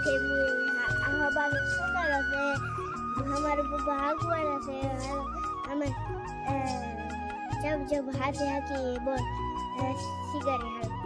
Family અમારું છોકરો છે અમારું બુબા આગવાના છે અમે જબ જબ હાથે હાથી બોલ સિગારી હાલ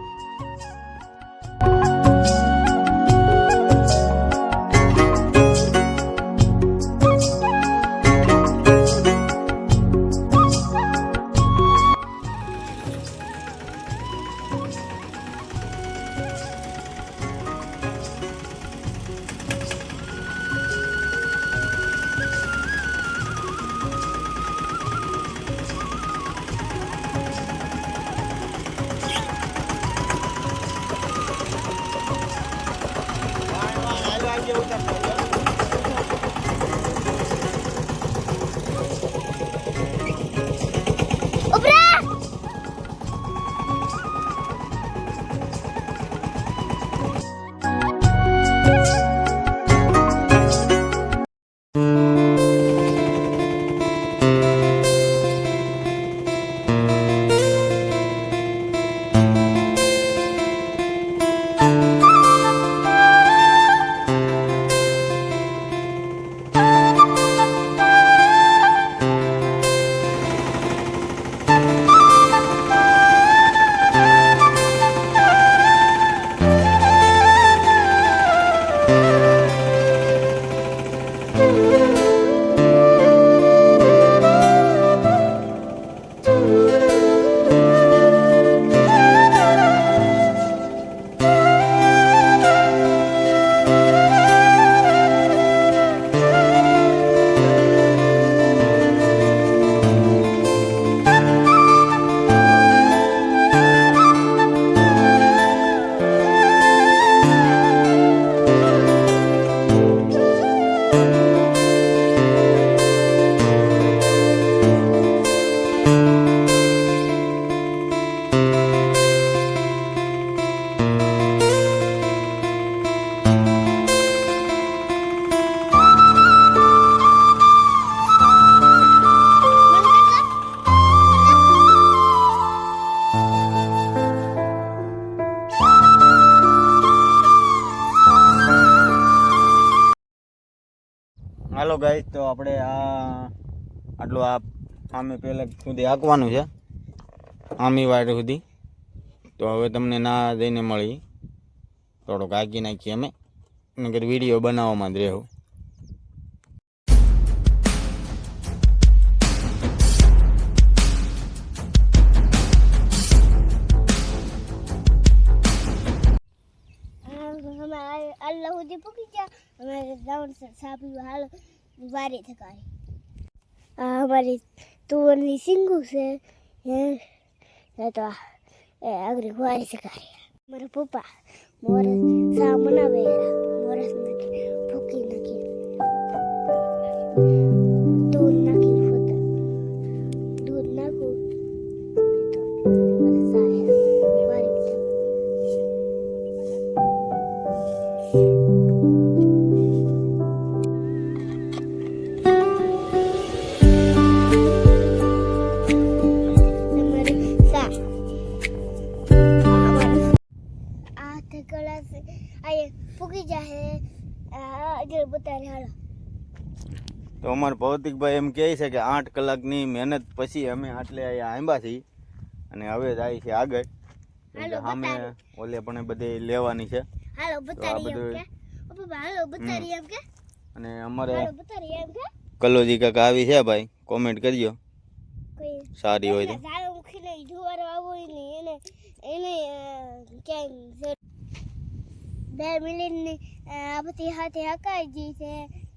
Gracias. હાલો ગાઈસ તો આપણે આ આટલું આ આમે પહેલાં સુધી હાંકવાનું છે. આમી વાડ સુધી. તો હવે તમને ના જઈને મળી. થોડોક હાંકી નાખીએ અમે. નકર વીડિયો બનાવવામાં જ રહેવું. સુધી પૂકી ગયા. અમે ગ્રાઉન્ડ સાપી હાલ. વારે થકાય આ અમારી તુવરની સિંગુ છે હે તો એ આગળ વારે થકાય મારા પપ્પા મોર સા મનાવે મોરસ નાખી ફૂકી નાખી દૂધ નાખી ફૂતા દૂધ નાખું તો મારા સા વારે ફૂકી જાહે. આગળ અજર હાલો. તો અમારા ભૌતિકભાઈ એમ કહે છે કે આઠ કલાકની મહેનત પછી અમે આટલે અહીંયા આંબા છીએ અને હવે જાય છે આગળ. સામે ઓલે પણ બધે લેવાની છે. હાલો બતારી એમ કે. અને અમારે કલોજી કાકા આવી છે ભાઈ. કોમેન્ટ કરજો. સારી હોય તો. એને એને છે. બે મિનિટની આપતી હાથે હકાઈ ગઈ છે.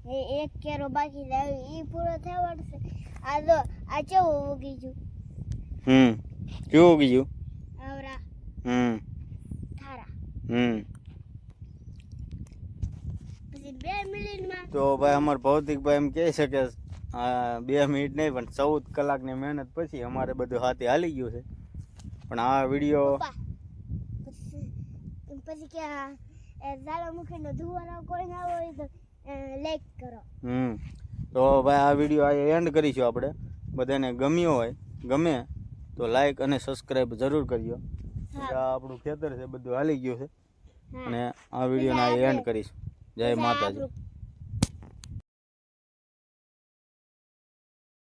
એ એક કેરો બાકી રહ્યો એ પૂરો થવાનો છે આ તો આ કેવું ઉગી ગયું? હમ કેવું બીજું આવરા. હમ. થારા. હમ. પછી બે મિનિટમાં તો ભાઈ અમાર ભૌતિકભાઈ એમ કહી શકે બે મિનિટ નહીં પણ ચૌદ કલાકની મહેનત પછી અમારે બધું હાથે હાલી ગયું છે. પણ આ વીડિયો પછી પછી કે એ ઝાડો મૂકીને કોઈ ના હોય તો લાઈક કરો. હમ. તો ભાઈ આ વીડિયો આ એન્ડ કરીશું આપણે. બધાને ગમ્યો હોય ગમે તો લાઈક અને સબસ્ક્રાઈબ જરૂર કરજો. આ આપણું ખેતર છે બધું હાલી ગયું છે. અને આ વિડીયોને આ એન્ડ કરીશું. જય માતાજી.